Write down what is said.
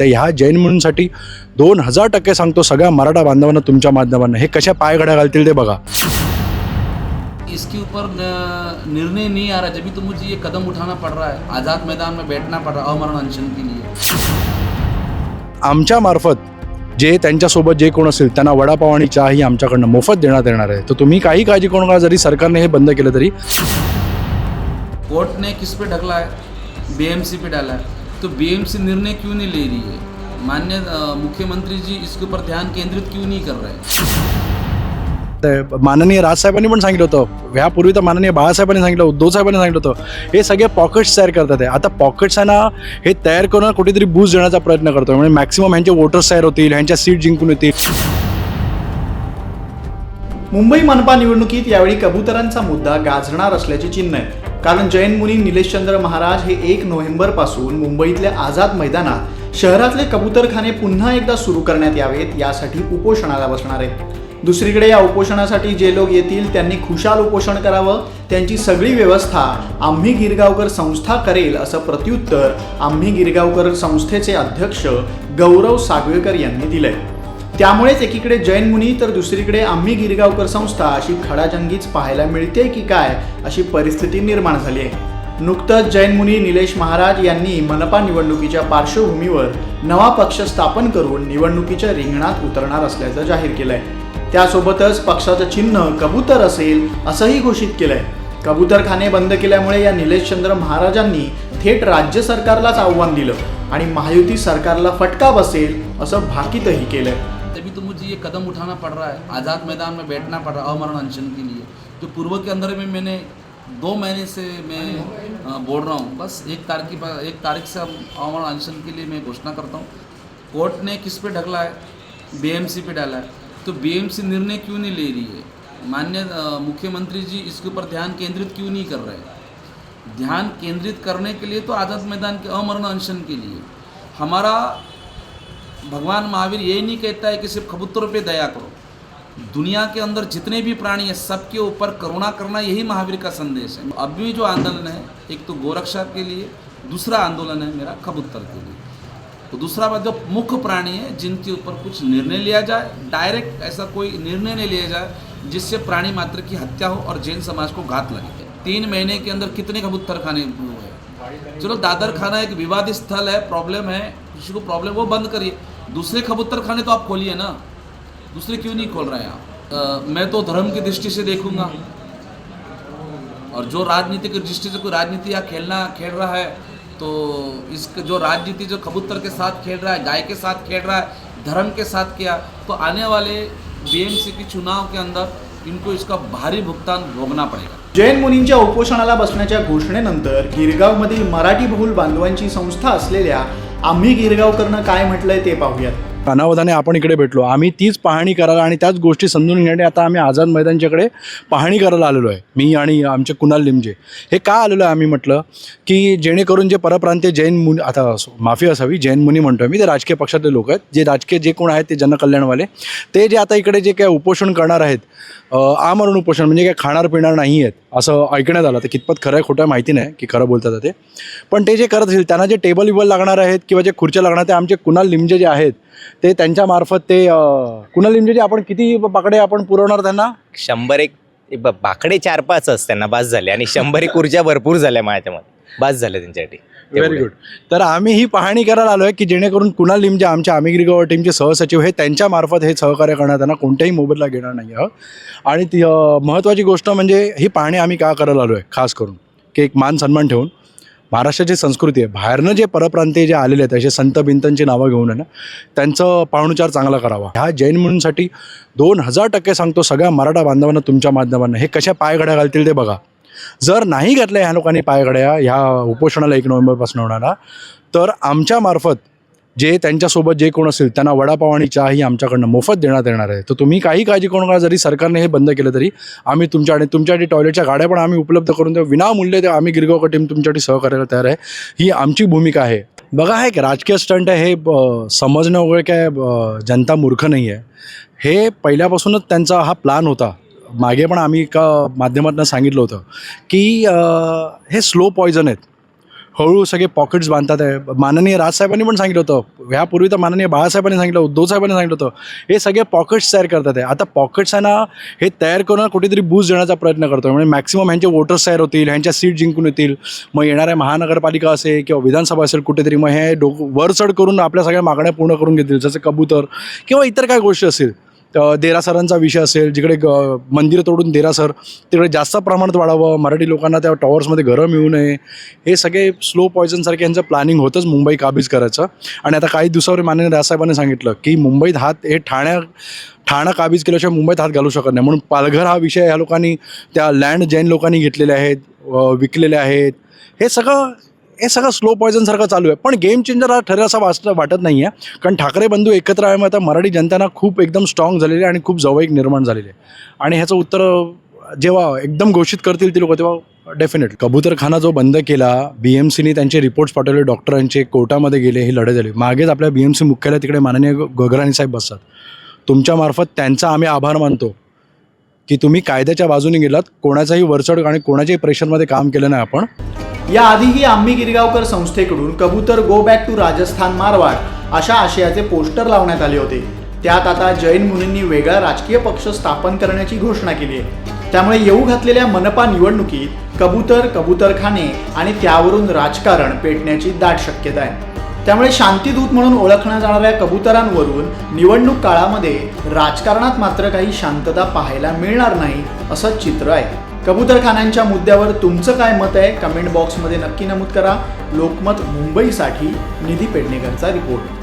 तर ह्या जैन मुलींसाठी दोन हजार टक्के सांगतो सगळ्या मराठा बांधवांना तुमच्या माध्यमानं हे कशा पायघड्या घालतील ते बघा. इसके ऊपर निर्णय नहीं आ रहा। जब भी तो मुझे ये कदम उठाना पड़ रहा है। आज़ाद मैदान में बैठना पड़ रहा है अमरण अनशन के लिए। आमच्या मार्फत जे त्यांच्यासोबत जे कोण असेल त्यांना वडापाव आणि चहा ही आमच्याकडनं मोफत देण्यात येणार आहे. तर तुम्ही काही काळजी करू नका जरी सरकारने हे बंद केलं तरी. कोर्ट ने किस पे ढकला है? बीएमसी पे डाला है। तो बीएमसी निर्णय क्यों नहीं ले रही है? मान्य अ, मुख्यमंत्री जी इसके ऊपर ध्यान केंद्रित क्यों नहीं कर रहे हैं? तर माननीय राजसाहेबांनी पण सांगितलं होतं. ह्यापूर्वी तर माननीय बाळासाहेबांनी सांगितलं उद्धव साहेबांनी सांगितलं होतं. हे सगळे पॉकेट्स तयार करतात आहे आता पॉकेट्सांना हे तयार करून कुठेतरी बूस्ट देण्याचा प्रयत्न करतो म्हणजे मॅक्सिमम ह्यांचे वोटर्स तयार होतील ह्यांच्या सीट जिंकून येतील. मुंबई मनपा निवडणुकीत यावेळी कबुतरांचा मुद्दा गाजणार असल्याची चिन्ह आहेत. कारण जैन मुनी निलेशचंद्र महाराज हे एक नोव्हेंबरपासून मुंबईतल्या आझाद मैदानात शहरातले कबुतरखाने पुन्हा एकदा सुरू करण्यात यावेत यासाठी उपोषणाला बसणार आहेत. दुसरीकडे या उपोषणासाठी जे लोक येतील त्यांनी खुशाल उपोषण करावं त्यांची सगळी व्यवस्था आम्ही गिरगावकर संस्था करेल असं प्रत्युत्तर आम्ही गिरगावकर संस्थेचे अध्यक्ष गौरव सागवेकर यांनी दिलंय. त्यामुळेच एकीकडे जैन मुनी तर दुसरीकडे आम्ही गिरगावकर संस्था अशी खडाजंगीच पाहायला मिळते की काय अशी परिस्थिती निर्माण झाली आहे. नुकतंच जैन मुनी निलेश महाराज यांनी मनपा निवडणुकीच्या पार्श्वभूमीवर नवा पक्ष स्थापन करून निवडणुकीच्या रिंगणात उतरणार असल्याचं जाहीर केलंय. त्यासोबतच पक्षाचं चिन्ह कबूतर असेल असंही घोषित केलंय. कबूतरखाने बंद केल्यामुळे या निलेशचंद्र महाराजांनी थेट राज्य सरकारलाच आव्हान दिलं आणि महायुती सरकारला फटका बसेल असं भाकीतही केलंय. ये कदम उठाना पड़ रहा है, आज़ाद मैदान में बैठना पड़ रहा है अमरण अनशन के लिए। तो पूर्व के अंदर में मैंने दो महीने से मैं बोल रहा हूँ, बस एक तारीख की एक तारीख से हम अमरण अनशन के लिए मैं घोषणा करता हूँ। कोर्ट ने किस पे ढकला है? बीएमसी पे डाला है। तो बीएमसी निर्णय क्यों नहीं ले रही है? मान्य मुख्यमंत्री जी इसके ऊपर ध्यान केंद्रित क्यों नहीं कर रहे हैं? ध्यान केंद्रित करने के लिए तो आज़ाद मैदान के अमरण अनशन के लिए। हमारा भगवान महावीर यही नहीं कहता है कि सिर्फ़ कबूतरों पे दया करो। दुनिया के अंदर जितने भी प्राणी हैं, सबके ऊपर करुणा करना यही महावीर का संदेश है। अब भी जो आंदोलन है, एक तो गोरक्षा के लिए, दूसरा आंदोलन है मेरा कबूतर के लिए। तो दूसरा बात, जो मुख्य प्राणी है, जिनके ऊपर कुछ निर्णय लिया जाए, डायरेक्ट ऐसा कोई निर्णय नहीं लिया जाए, जिससे प्राणी मात्र की हत्या हो और जैन समाज को घात लगे। तीन महीने के अंदर कितने कबूतर खाने हुए चलो दादर खाना एक विवादित स्थल है, प्रॉब्लम है, किसी को प्रॉब्लम, वो बंद करिए। दूसरे कबूतर खाने तो आप खोलिए ना। दूसरे क्यों नहीं खोल रहे हैं आप? मैं तो धर्म की दृष्टि से देखूंगा। और जो राजनीति की दृष्टि से कोई राजनीति या खेलना खेल रहा है तो इस जो राजनीति जो कबूतर के साथ खेल रहा है गाय के साथ खेल रहा है धर्म के साथ किया तो आने वाले बीएमसी के चुनाव के अंदर इनको इसका भारी भुगतान भोगना पड़ेगा। जैन मुनींच्या उपोषणाला बसण्याच्या घोषणेनंतर गिरगावमधील मराठी बहुल बांधवांची संस्था असलेल्या आम्ही गिरगावकरनं काय म्हटलंय ते पाहूयात. अनावधाने आपण इकडे भेटलो. आम्ही तीच पाहणी करायला आणि त्याच गोष्टी समजून घेण्यासाठी आता आम्ही आझाद मैदानच्याकडे पाहणी करायला आलेलो आहे. मी आणि आमचे कुणाल लिमजे. हे का आलेलो आहे आम्ही म्हटलं की जेणेकरून जे परप्रांतीय जैन मुनी आता असो, माफी असावी जैन मुनी म्हणतो मी ते राजकीय पक्षातले लोक आहेत. जे राजकीय जे कोण आहेत ते जनकल्याणवाले. ते जे आता इकडे जे काय उपोषण करणार आहेत आमरण उपोषण म्हणजे काय खाणार पिणार नाही आहेत असं ऐकण्यात आलं. तर कितपत खरं आहे खोटं आहे माहिती नाही की खरं बोलतात ते. पण ते जे करत असेल त्यांना जे टेबल विबल लागणार आहेत किंवा जे खुर्च्या लागणार ते आमचे कुणाल लिमजे जे आहेत ते त्यांच्यामार्फत ते कुणाल लिमजे जे आपण किती बाकडे आपण पुरवणार त्यांना? शंभर एक ब- बाकडे चार पाच त्यांना बास झाले. आणि शंभर एक ऊर्जा भरपूर झाल्या माझ्यामध्ये. बास झाल्या त्यांच्यासाठी. व्हेरी. गुड तर आम्ही ही पाहणी करायला आलो आहे की जेणेकरून कुणाल लिमजे आमच्या आमिगरी गवर टीमचे सहसचिव हे त्यांच्यामार्फत हे सहकार्य करण्यात त्यांना कोणत्याही मोबदला घेणार नाही आहोत. आणि ती महत्त्वाची गोष्ट म्हणजे ही पाहणी आम्ही का करायला आलो आहे खास करून की एक मान सन्मान ठेवून. महाराष्ट्राची संस्कृती आहे. बाहेरनं जे परप्रांतीय जे आलेले आहेत असे संत बिंतांची नावं घेऊन आहे ना त्यांचं पाहुणचार चांगला करावा. ह्या जैन मुलींसाठी दोन हजार टक्के सांगतो सगळ्या मराठा बांधवांना तुमच्या माध्यमानं हे कशा पायघड्या घालतील ते बघा. जर नाही घातल्या ह्या लोकांनी पायघड्या ह्या उपोषणाला एक नोव्हेंबरपासून होणारा तर आमच्यामार्फत जे त्यांच्यासोबत जे कोण असेल त्यांना वडापाव आणि चहा ही आमच्याकडनं मोफत देण्यात येणार आहे. तर तुम्ही काही काळजी करू नका जरी सरकारने हे बंद केलं तरी आम्ही तुमच्या आणि तुमच्यासाठी टॉयलेटच्या गाड्या पण आम्ही उपलब्ध करून देऊ. विनामूल्य ते आम्ही गिरगावकर टीम तुमच्यासाठी सहकार्याला तयार आहे. ही आमची भूमिका आहे. बघा हा एक राजकीय स्टंट आहे. हे समजणं वगैरे काय जनता मूर्ख नाही आहे हे पहिल्यापासूनच त्यांचा हा प्लान होता. मागे पण आम्ही एका माध्यमातून सांगितलं होतं की हे स्लो पॉयझन आहेत. हळू सगळे पॉकेट्स बांधतात आहे. माननीय राजसाहेबांनी पण सांगितलं होतं. ह्यापूर्वी तर माननीय बाळासाहेबांनी सांगितलं उद्धव साहेबांनी सांगितलं होतं. हे सगळे पॉकेट्स तयार करतात आहे. आता पॉकेट्स ना हे तयार करून कुठेतरी बूस्ट देण्याचा प्रयत्न करतो. म्हणजे मॅक्सिमम ह्यांचे वोटर्स तयार होतील ह्यांच्या सीट जिंकून येतील. मग येणाऱ्या महानगरपालिका असेल किंवा विधानसभा असेल कुठेतरी मग हे डो वरचढ करून आपल्या सगळ्या मागण्या पूर्ण करून घेतील. जसं कबूतर किंवा इतर काय गोष्टी असतील. देरासरांचा विषय असेल जिकडे ग मंदिरं तोडून देरासर तिकडे जास्त प्रमाणात वाढावं मराठी लोकांना त्या टॉवर्समध्ये घरं मिळू नये हे सगळे स्लो पॉयझनसारखे यांचं प्लॅनिंग होतंच मुंबई काबीज करायचं. आणि आता काही दिवसावर मान्य राजसाहेबांनी सांगितलं की मुंबईत हात हे ठाण्या ठाणं काबीज केल्याशिवाय मुंबईत हात घालू शकत नाही. म्हणून पालघर हा विषय ह्या लोकांनी त्या लँड जैन लोकांनी घेतलेले आहेत विकलेले आहेत. हे सगळं हे सगळं स्लो पॉयझनसारखं चालू आहे. पण गेम चेंजर हा ठरेल असं वाचत वाटत नाही आहे कारण ठाकरे बंधू एकत्र आल्यामुळे आता मराठी जनताना खूप एकदम स्ट्रॉंग झालेली आहे आणि खूप जवळीक निर्माण झालेली. आहे आणि ह्याचं उत्तर जेव्हा एकदम घोषित करतील ती लोक तेव्हा डेफिनेट कबूतरखाना जो बंद केला बी एम सीने त्यांचे रिपोर्ट्स पाठवले डॉक्टरांचे कोर्टामध्ये गेले हे लढे झाले. मागेच आपल्या बी एम सी मुख्यालय तिकडे माननीय गगराणी साहेब बसतात. तुमच्यामार्फत त्यांचा आम्ही आभार मानतो. की तुम्ही कायद्याच्या बाजूने गेलात कोणाचाही वरचढ आणि कोणाच्याही प्रेशरमध्ये काम केलं नाही आपण. याआधीही आम्ही गिरगावकर संस्थेकडून कबूतर go back to Rajasthan Marwar अशा आशयाचे पोस्टर लावण्यात आले होते. त्यात आता जैन मुनींनी वेगळा राजकीय पक्ष स्थापन करण्याची घोषणा केली आहे. त्यामुळे येऊ घातलेल्या मनपा निवडणुकीत कबूतर कबूतरखाने आणि त्यावरून राजकारण पेटण्याची दाट शक्यता आहे. त्यामुळे शांतीदूत म्हणून ओळखल्या जाणाऱ्या कबुतरांवरून निवडणूक काळामध्ये राजकारणात मात्र काही शांतता पाहायला मिळणार नाही असं चित्र आहे. कबूतरखान्यांच्या मुद्द्यावर तुमचं काय मत आहे? कमेंट बॉक्समध्ये नक्की नमूद करा. लोकमत मुंबईसाठी निधी पेडणेकरचा रिपोर्ट.